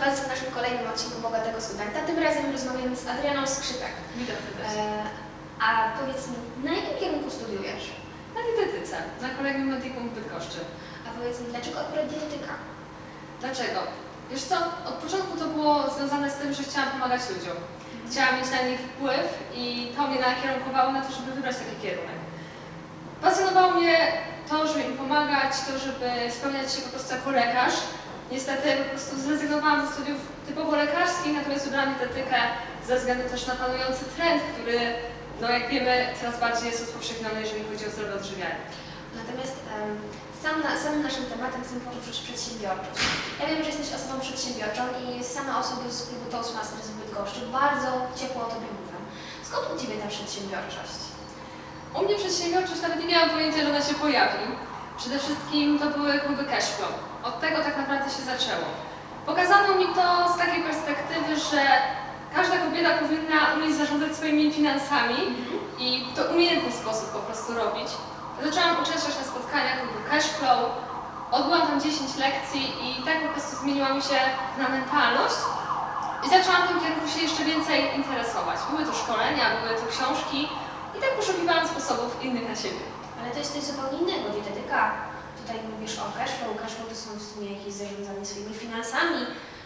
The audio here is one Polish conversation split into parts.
Was w naszym kolejnym odcinku Bogatego Studenta. Tym razem rozmawiamy z Adrianą Skrzypek. Witam serdecznie. E, a powiedz mi, na jakim kierunku studiujesz? Na dietetyce, na Kolegium Medicum w Bydgoszczy. A powiedz mi, dlaczego akurat dietetyka? Dlaczego? Wiesz co, od początku to było związane z tym, że chciałam pomagać ludziom. Chciałam mieć na nich wpływ i to mnie nakierunkowało na to, żeby wybrać taki kierunek. Pasjonowało mnie to, żeby im pomagać, to, żeby spełniać się po prostu jako lekarz. Niestety po prostu zrezygnowałam ze studiów typowo lekarskich, natomiast wybrałam dietetykę ze względu też na panujący trend, który, no jak wiemy, coraz bardziej jest rozpowszechniony, jeżeli chodzi o zdrowe odżywianie. Natomiast em, sam na, samym naszym tematem chcę poruszyć przedsiębiorczość. Ja wiem, że jesteś osobą przedsiębiorczą i same osoby z klubu Toastmasters w Bydgoszczy bardzo ciepło o Tobie mówią. Skąd u Ciebie ta przedsiębiorczość? U mnie przedsiębiorczość nawet nie miałam pojęcia, że ona się pojawi. Przede wszystkim to były kluby cashflow. Od tego tak naprawdę się zaczęło. Pokazano mi to z takiej perspektywy, że każda kobieta powinna umieć zarządzać swoimi finansami i to umiejętny sposób po prostu robić. Zaczęłam uczestniczyć na spotkaniach klubu cashflow, odbyłam tam 10 lekcji i tak po prostu zmieniła mi się na mentalność i zaczęłam tym kierunku się jeszcze więcej interesować. Były to szkolenia, były to książki i tak poszukiwałam sposobów innych na siebie. Ale to jest coś zupełnie innego, dietetyka. Tutaj mówisz o cashflow. Cashflow to są w sumie jakieś zarządzanie swoimi finansami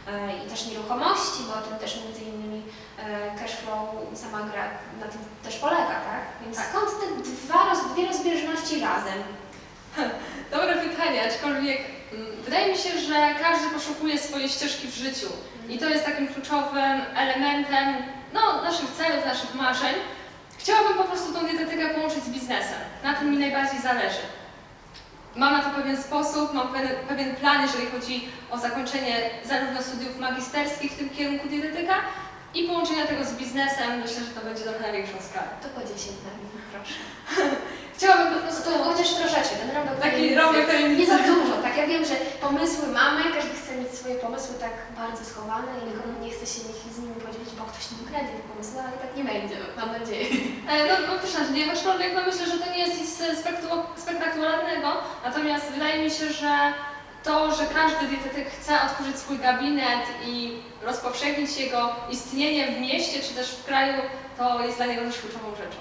e, i też nieruchomości, bo o tym też między innymi e, cashflow sama gra na tym też polega, tak? Więc Tak. skąd te dwa, dwie rozbieżności razem? Dobre pytanie, aczkolwiek mm, wydaje mi się, że każdy poszukuje swojej ścieżki w życiu i to jest takim kluczowym elementem no, naszych celów, naszych marzeń. Chciałabym po prostu tą dietetykę połączyć z biznesem. Na tym mi najbardziej zależy. Mam na to pewien sposób, mam pewien, plan, jeżeli chodzi o zakończenie zarówno studiów magisterskich w tym kierunku dietetyka i połączenia tego z biznesem. Myślę, że to będzie trochę na większą skalę. To podziel się z nami, proszę. Chciałabym po prostu... to chociaż troszeczkę, ten rąbek Taki rąbek tajemnicy. Nie za dużo, tak? Ja wiem, że pomysły mamy, każdy chce mieć swoje pomysły tak bardzo schowane i nikomu nie chce się z nimi bo ktoś nie ukradnie tych pomysłów, ale tak nie będzie, mam nadzieję. E, No, no też nadzieję, aczkolwiek no myślę, że to nie jest nic e, spektakularnego, natomiast wydaje mi się, że to, że każdy dietetyk chce otworzyć swój gabinet i rozpowszechnić jego istnienie w mieście czy też w kraju, to jest dla niego też kluczową rzeczą.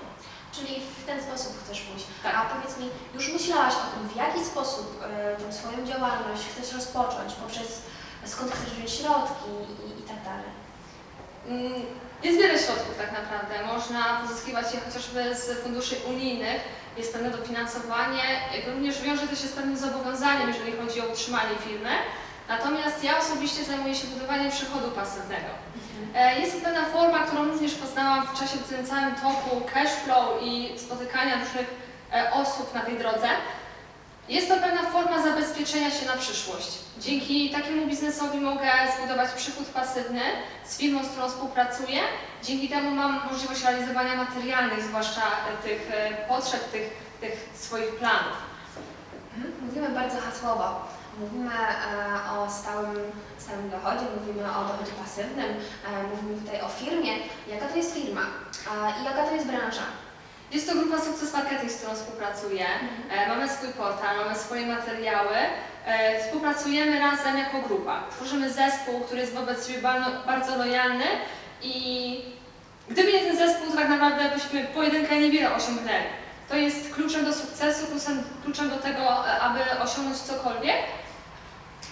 Czyli w ten sposób chcesz pójść. Tak. A powiedz mi, już myślałaś o tym, w jaki sposób e, tą swoją działalność chcesz rozpocząć, poprzez skąd chcesz wziąć środki i, i tak dalej. Mm, Jest wiele środków tak naprawdę. Można pozyskiwać je chociażby z funduszy unijnych, jest pewne dofinansowanie, również wiąże to się z pewnym zobowiązaniem, jeżeli chodzi o utrzymanie firmy. Natomiast ja osobiście zajmuję się budowaniem przychodu pasywnego. E, Jest to pewna forma, którą również poznałam w czasie w tym całym toku cashflow i spotykania różnych e, osób na tej drodze. Jest to pewna forma zabezpieczenia się na przyszłość. Dzięki takiemu biznesowi mogę zbudować przychód pasywny z firmą, z którą współpracuję. Dzięki temu mam możliwość realizowania materialnych, zwłaszcza tych e, potrzeb, tych, tych swoich planów. Mhm. Mówimy bardzo hasłowo. Mówimy e, o stałym, stałym dochodzie, mówimy o dochodzie pasywnym, e, mówimy tutaj o firmie. Jaka to jest firma i jaka to jest branża? Jest to grupa Sukces Marketing, z którą współpracuję. E, Mamy swój portal, mamy swoje materiały. E, Współpracujemy razem jako grupa. Tworzymy zespół, który jest wobec siebie bardzo, bardzo lojalny i gdyby nie ten zespół, to tak naprawdę byśmy pojedynkę niewiele osiągnęli. To jest kluczem do sukcesu, kluczem, kluczem do tego, e, aby osiągnąć cokolwiek.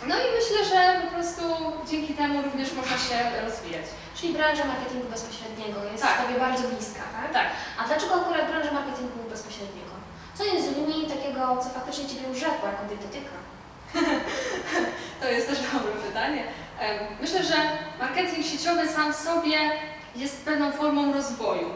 No i myślę, że po prostu dzięki temu również można się rozwijać. Czyli branża marketingu bezpośredniego jest Tak. Tobie bardzo bliska, tak? Tak. A dlaczego akurat branża marketingu bezpośredniego? Co jest z nimi takiego, co faktycznie Ciebie urzekło jako dietetyka? To jest też dobre pytanie. Myślę, że marketing sieciowy sam w sobie jest pewną formą rozwoju.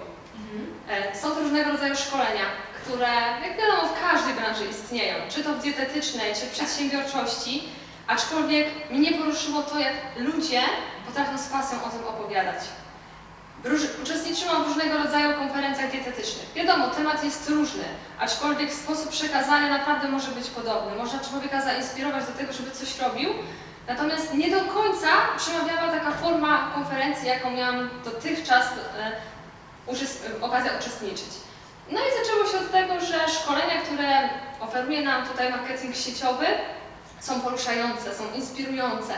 E, Są to różnego rodzaju szkolenia, które, jak wiadomo, w każdej branży istnieją, czy to w dietetycznej, czy w przedsiębiorczości, aczkolwiek mnie poruszyło to, jak ludzie potrafią z pasją o tym opowiadać. Róż, uczestniczyłam w różnego rodzaju konferencjach dietetycznych. Wiadomo, temat jest różny, aczkolwiek sposób przekazania naprawdę może być podobny. Można człowieka zainspirować do tego, żeby coś robił, natomiast nie do końca przemawiała taka forma konferencji, jaką miałam dotychczas e, uczest- okazję uczestniczyć. No i zaczęło się od tego, że szkolenia, które oferuje nam tutaj marketing sieciowy, są poruszające, są inspirujące.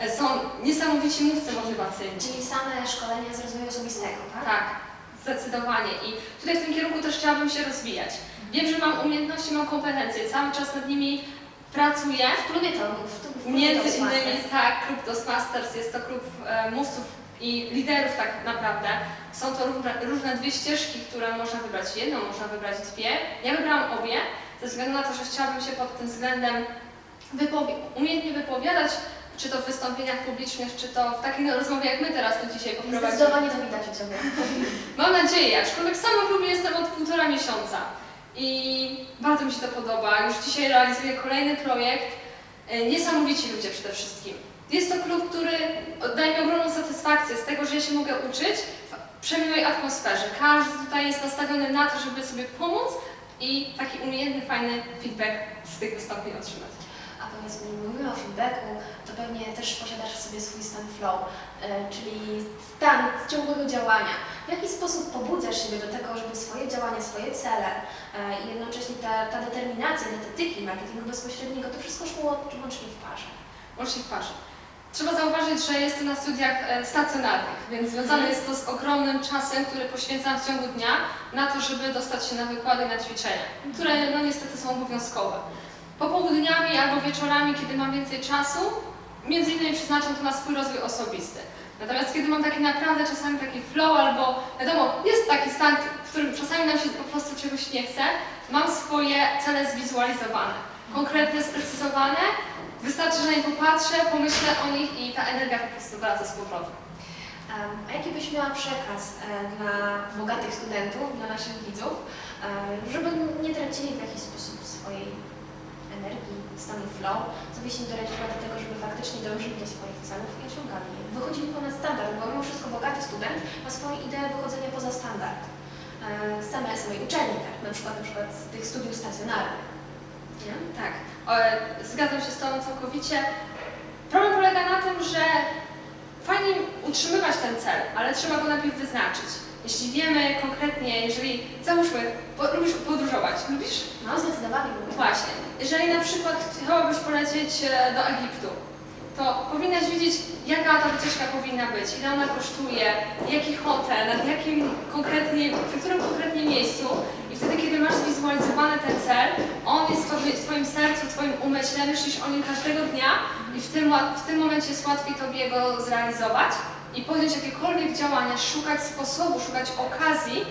E, Są niesamowici mówcy motywacyjni. Czyli same szkolenia z rozwoju osobistego, tak? Tak, zdecydowanie. I tutaj w tym kierunku też chciałabym się rozwijać. Wiem, że mam umiejętności, mam kompetencje, cały czas nad nimi pracuję. W klubie to w, w Między innymi tak, klub Toastmasters jest to klub e, mówców i liderów tak naprawdę. Są to różne, różne dwie ścieżki, które można wybrać jedną, można wybrać dwie. Ja wybrałam obie, ze względu na to, że chciałabym się pod tym względem wypowi- umiejętnie wypowiadać, czy to w wystąpieniach publicznych, czy to w takiej rozmowie, jak my teraz tu dzisiaj poprowadzimy. Zdecydowanie to widać u Ciebie. Mam nadzieję, aczkolwiek sama w klubie jestem od półtora miesiąca i bardzo mi się to podoba. Już dzisiaj realizuję kolejny projekt. E, Niesamowici ludzie przede wszystkim. Jest to klub, który daje mi ogromną satysfakcję z tego, że ja się mogę uczyć w przemiłej atmosferze. Każdy tutaj jest nastawiony na to, żeby sobie pomóc i taki umiejętny, fajny feedback z tych wystąpień otrzymać. A powiedz mi, mówimy o feedbacku, to pewnie też posiadasz w sobie swój stan flow, e, czyli stan ciągłego działania. W jaki sposób pobudzasz siebie do tego, żeby swoje działania, swoje cele e, i jednocześnie ta, ta determinacja, dietetyki, marketingu bezpośredniego, to wszystko szło łącznie w parze? łącznie w parze. Trzeba zauważyć, że jestem na studiach e, stacjonarnych, więc związane jest to z ogromnym czasem, który poświęcam w ciągu dnia na to, żeby dostać się na wykłady, na ćwiczenia, które no niestety są obowiązkowe. Popołudniami albo wieczorami, kiedy mam więcej czasu, między innymi przeznaczam to na swój rozwój osobisty. Natomiast kiedy mam taki naprawdę czasami taki flow albo wiadomo, jest taki stan, w którym czasami nam się po prostu czegoś nie chce, mam swoje cele zwizualizowane, konkretne, sprecyzowane, Wystarczy, że na nie popatrzę, pomyślę o nich i ta energia po prostu wraca z powrotem. Em, A jaki byś miała przekaz e, dla bogatych studentów, dla naszych widzów, e, żeby nie tracili w jakiś sposób swojej energii, stanu flow? Im doradziła do tego, żeby faktycznie dążyli do swoich celów i osiągali je? Wychodzili ponad standard, bo mimo wszystko bogaty student ma swoją ideę wychodzenia poza standard. E, Same samej uczelni, tak? Na przykład, na przykład z tych studiów stacjonarnych. Nie? Tak, e, zgadzam się z Tobą całkowicie. Problem polega na tym, że fajnie utrzymywać ten cel, ale trzeba go najpierw wyznaczyć. Jeśli wiemy konkretnie, jeżeli, załóżmy, po, lubisz podróżować, lubisz? No, zdecydowanie lubię. Właśnie, jeżeli na przykład chciałabyś polecieć e, do Egiptu, to powinnaś wiedzieć, jaka ta wycieczka powinna być, ile ona kosztuje, jaki hotel, nad jakim konkretnie, w którym konkretnie miejscu i wtedy, kiedy masz zwizualizowany ten cel, on jest w Twoim sercu, w Twoim umyśle, myślisz o nim każdego dnia i w tym, w tym momencie jest łatwiej Tobie go zrealizować i podjąć jakiekolwiek działania, szukać sposobu, szukać okazji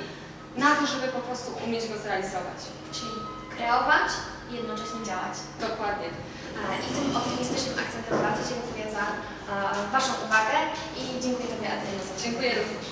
na to, żeby po prostu umieć go zrealizować. Czyli kreować i jednocześnie działać. Dokładnie. I tym optymistycznym akcentem bardzo dziękuję za Waszą uwagę i dziękuję Tobie Adriano za Dziękuję również.